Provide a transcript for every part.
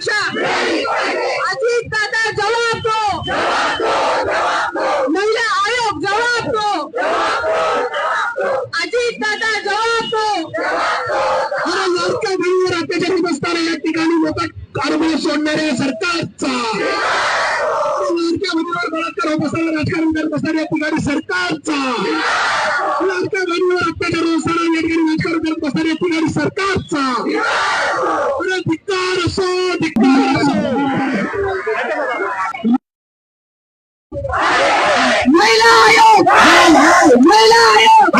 सुरक्षा अजित दादा जवाब दो महिला आयोग जवाब दो अजित दादा जवाब दो अरे लाडक्या बहिणीवर अत्याचार होत असताना या ठिकाणी मोठा कारभार सोडणाऱ्या सरकारचा. अरे लाडक्या बहिणीवर बलात्कार होत असताना राजकारण करत असताना या ठिकाणी सरकारचा. महिला आयोग महिला आयोग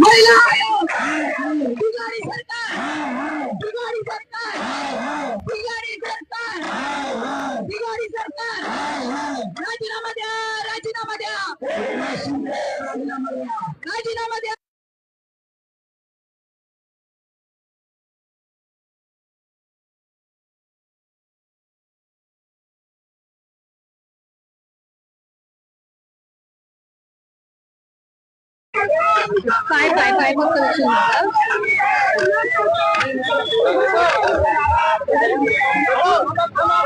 महिला आयोग बिगाड़ी सरकार बिगाड़ी सरकार सरकार सरकार राजीनामा द्या. राजीनामा द्या. राजीनामा द्या. पाय पाय पाय फक्त उचलू नका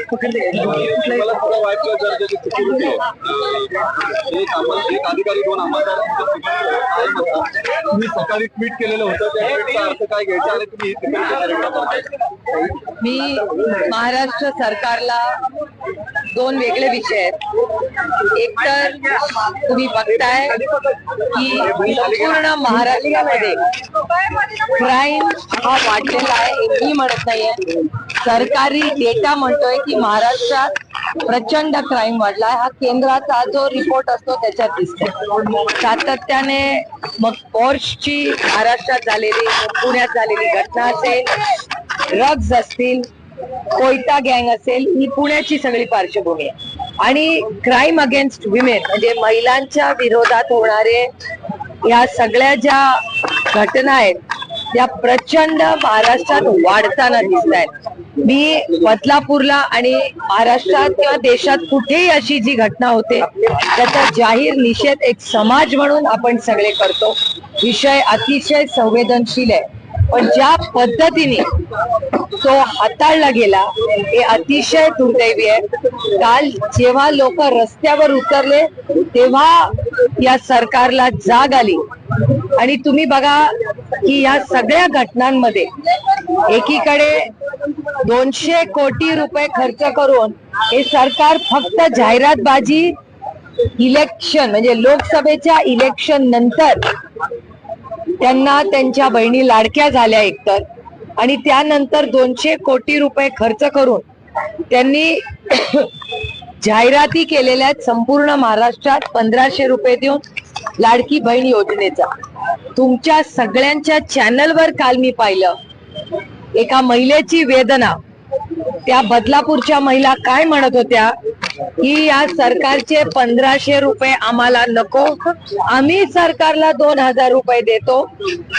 मला थोडं वाटलं त्याची चुकी होती एक आम्हाला एक अधिकारी दोन अंमलदार तुम्ही सकाळी ट्विट केलेलं होतं त्या ट्विटचा अर्थ काय घ्यायचा आणि तुम्ही मी महाराष्ट्र सरकारला दोन वेगळे विषय आहेत. एक तर तुम्ही बघताय की संपूर्ण महाराष्ट्रामध्ये क्राईम हा वाढलेला आहे मी म्हणत नाहीये. सरकारी डेटा म्हणतोय की महाराष्ट्रात प्रचंड क्राईम वाढलाय. हा केंद्राचा जो रिपोर्ट असतो त्याच्यात दिसतो सातत्याने मग पोर्शची महाराष्ट्रात झालेली पुण्यात झालेली घटना असेल ड्रग्ज असतील कोयता गँग असेल ही पुण्याची सगळी पार्श्वभूमी आहे. आणि क्राईम अगेन्स्ट विमेन म्हणजे महिलांच्या विरोधात होणारे या सगळ्या ज्या घटना आहेत त्या प्रचंड महाराष्ट्रात वाढताना दिसत आहेत मी बदलापूरला आणि महाराष्ट्रात किंवा देशात कुठेही अशी जी घटना होते त्याचा जाहीर निषेध एक समाज म्हणून आपण सगळे करतो. विषय अतिशय संवेदनशील आहे. पण ज्या पद्धतीने तो हाताळला गेला हे अतिशय दुर्दैवी आहे. काल जेव्हा लोक रस्त्यावर उतरले तेव्हा या सरकारला जाग आली. आणि तुम्ही बघा की या सगळ्या घटनांमध्ये एकीकडे दोनशे कोटी रुपये खर्च करून हे सरकार फक्त जाहिरातबाजी इलेक्शन म्हणजे लोकसभेच्या इलेक्शन नंतर त्यांना त्यांच्या बहिणी लाडक्या झाल्या एकतर. आणि त्यानंतर दोनशे कोटी रुपये खर्च करून त्यांनी जाहिराती केलेल्या संपूर्ण महाराष्ट्रात पंधराशे रुपये देऊन लाडकी बहीण योजनेचा. तुमच्या सगळ्यांच्या चॅनलवर काल मी पाहिलं. एका महिलेची वेदना. त्या बदलापूरच्या महिला काय म्हणत होत्या? की या सरकारचे पंधराशे रुपये आम्हाला नको. आम्ही सरकारला दोन हजार रुपये देतो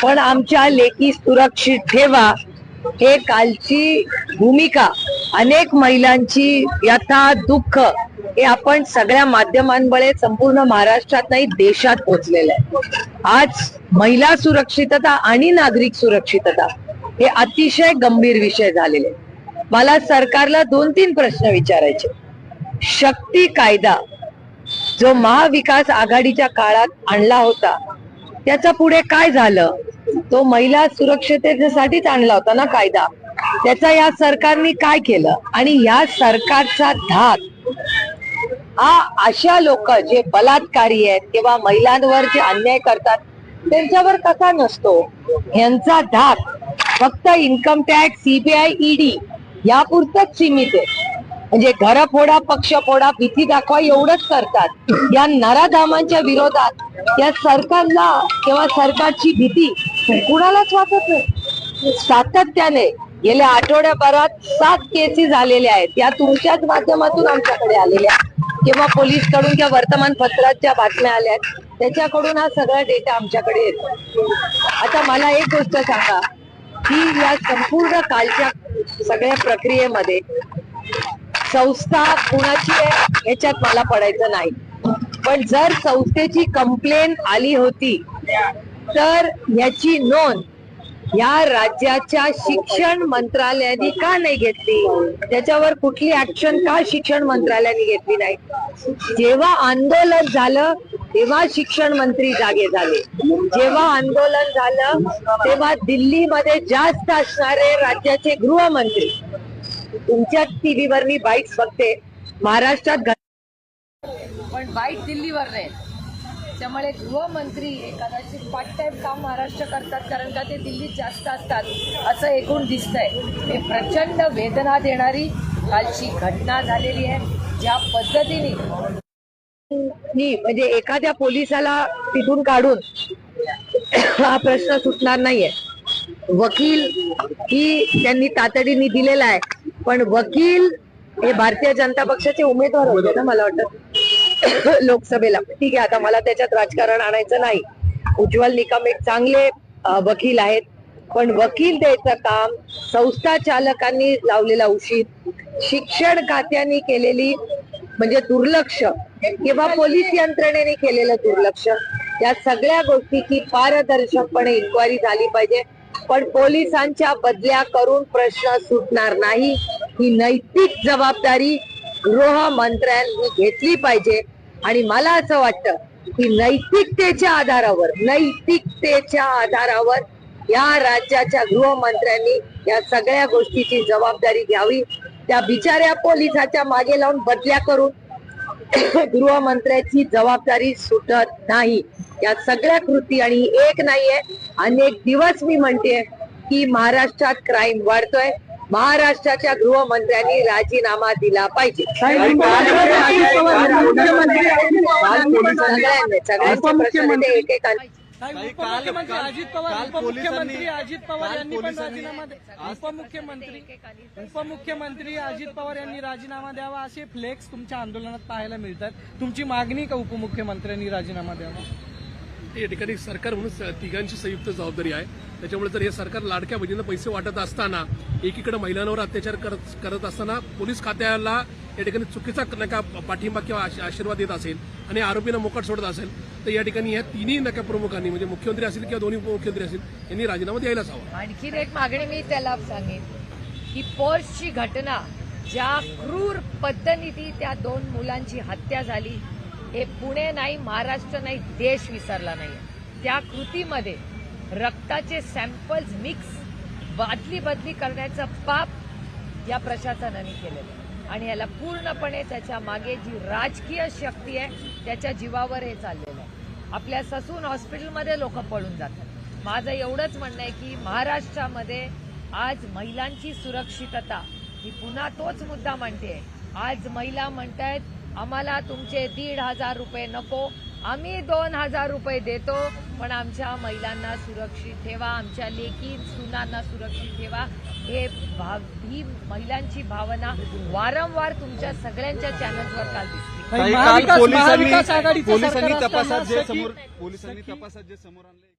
पण आमच्या लेखी सुरक्षित ठेवा. हे कालची भूमिका. अनेक महिलांची यथा दुःख हे आपण सगळ्या माध्यमांमुळे संपूर्ण महाराष्ट्रात नाही देशात पोहोचलेलं आहे. आज महिला सुरक्षितता आणि नागरिक सुरक्षितता हे अतिशय गंभीर विषय झालेले मला सरकारला दोन तीन प्रश्न विचारायचे शक्ती कायदा जो महाविकास आघाडीच्या काळात आणला होता त्याचा पुढे काय झालं? तो महिला सुरक्षिततेसाठीच आणला होता ना कायदा. त्याचा या सरकारने काय केलं? आणि या सरकारचा धाक हा अशा लोक जे बलात्कारी आहेत किंवा महिलांवर जे अन्याय करतात त्यांच्यावर कसा नसतो? यांचा धाक फक्त इन्कम टॅक्स सीबीआय ईडी यापुरतच सीमित आहे. म्हणजे घर फोडा पक्ष फोडा भीती दाखवा एवढंच करतात. या नराधामांच्या विरोधात या सरकारला किंवा सरकारची भीती कुणालाच वाटत नाही. सातत्याने गेल्या आठवड्याभरात सात केसेस झालेल्या आहेत. या तुमच्याच माध्यमातून आमच्याकडे आलेल्या किंवा पोलीसकडून किंवा वर्तमानपत्राच्या बातम्या आल्या आहेत. त्याच्याकडून हा सगळा डेटा आमच्याकडे येतो. आता मला एक गोष्ट सांगा. की या संपूर्ण कालच्या सगळ्या प्रक्रियेमध्ये संस्था कुणाची आहे याच्यात मला पडायचं नाही. पण जर संस्थेची कंप्लेन आली होती तर याची नोंद या राज्याच्या शिक्षण मंत्रालयाने का नाही घेतली? त्याच्यावर कुठली ऍक्शन का शिक्षण मंत्रालयाने घेतली नाही? जेव्हा आंदोलन झालं तेव्हा शिक्षण मंत्री जागे झाले. जेव्हा आंदोलन झालं तेव्हा दिल्लीमध्ये जास्त असणारे राज्याचे गृहमंत्री तुमच्या टीव्हीवर मी बाईट्स बघते. महाराष्ट्रात पण बाईट दिल्लीवर नाही. त्यामुळे गृहमंत्री कदाचित पार्ट टाइम काम महाराष्ट्र करतात कारण का ते दिल्लीत जास्त असतात असं एकूण दिसतंय. हे प्रचंड वेदना देणारी कालची घटना झालेली आहे ज्या पद्धतीने म्हणजे एखाद्या पोलिसाला तिथून काढून हा प्रश्न सुटणार नाहीये. वकील ही त्यांनी तातडीने दिलेला आहे. पण वकील हे भारतीय जनता पक्षाचे उमेदवार होते ना मला वाटतं. लोकसभेला. ठीक आहे आता मला त्याच्यात राजकारण आणायचं नाही. उज्ज्वल निकम एक चांगले वकील आहेत. पण वकील द्यायचं काम संस्था चालकांनी लावलेला उशीर. शिक्षण खात्याने केलेली म्हणजे दुर्लक्ष. किंवा पोलीस यंत्रणेने केलेलं दुर्लक्ष. या सगळ्या गोष्टीची पारदर्शकपणे इन्क्वायरी झाली पाहिजे. पण पोलिसांच्या बदल्या करून प्रश्न सुटणार नाही. ही नैतिक जबाबदारी गृहमंत्र्यांनी घेतली पाहिजे. आणि मला असं वाटतं की नैतिकतेच्या आधारावर नैतिकतेच्या आधारावर या राज्याच्या गृहमंत्र्यांनी या सगळ्या गोष्टीची जबाबदारी घ्यावी. त्या बिचाऱ्या पोलिसाच्या मागे लावून बदल्या करून गृहमंत्र्याची जबाबदारी सुटत नाही. या सगळ्या कृती आणि एक नाहीये अनेक दिवस मी म्हणते की महाराष्ट्रात क्राईम वाढतोय. महाराष्ट्राच्या गृहमंत्र्यांनी राजीनामा दिला पाहिजे. उपमुख्यमंत्री अजित पवार उपमुख्यमंत्री अजित यांनी पण राजीनामा द्या- उपमुख्यमंत्री उपमुख्यमंत्री अजित पवार यांनी राजीनामा द्यावा असे फ्लेक्स तुमच्या आंदोलनात पाहायला मिळतात. तुमची मागणी का उपमुख्यमंत्र्यांनी राजीनामा द्यावा? या ठिकाणी सरकार म्हणून तिघांची संयुक्त जबाबदारी आहे. त्याच्यामुळे जर हे सरकार लाडक्या बहिणींना पैसे वाटत असताना एकीकडे महिलांवर अत्याचार करत करत असताना पोलीस खात्याला या ठिकाणी चुकीचा नका पाठिंबा किंवा आशीर्वाद देत असेल आणि आरोपींना मोकट सोडत असेल तर या ठिकाणी या तिन्ही नका प्रमुखांनी म्हणजे मुख्यमंत्री असतील किंवा दोन्ही उपमुख्यमंत्री असतील यांनी राजीनामा द्यायलाच हवा. आणखीन एक मागणी मी त्याला सांगेन की पर्सची घटना ज्या क्रूर पद्धतीने त्या दोन मुलांची हत्या झाली हे पुणे नाही महाराष्ट्र नाही देश विसरला नाही त्या कृतीमध्ये रक्ताचे सॅम्पल्स मिक्स बादली बदली करण्याचं पाप या प्रशासनाने केलेलं आहे. आणि याला पूर्णपणे त्याच्यामागे जी राजकीय शक्ती आहे त्याच्या जीवावर हे चाललेलं आहे. आपल्या ससून हॉस्पिटलमध्ये लोक पळून जातात. माझं एवढंच म्हणणं आहे की महाराष्ट्रामध्ये आज महिलांची सुरक्षितता ही पुन्हा तोच मुद्दा मांडते. आज महिला म्हणतायत आम्हाला तुमचे दीड हजार रुपये नको. आम्ही दोन हजार रुपये देतो पण आमच्या महिलांना सुरक्षित ठेवा आमच्या लेकी सुनांना सुरक्षित ठेवा. हे भाव ही महिलांची भावना वारंवार तुमच्या सगळ्यांच्या चॅनल्सवर काल दिसली. काही काल महाविकास- पोलिसांनी तपासात जे समोर पोलिसांनी तपासात जे समोर आणले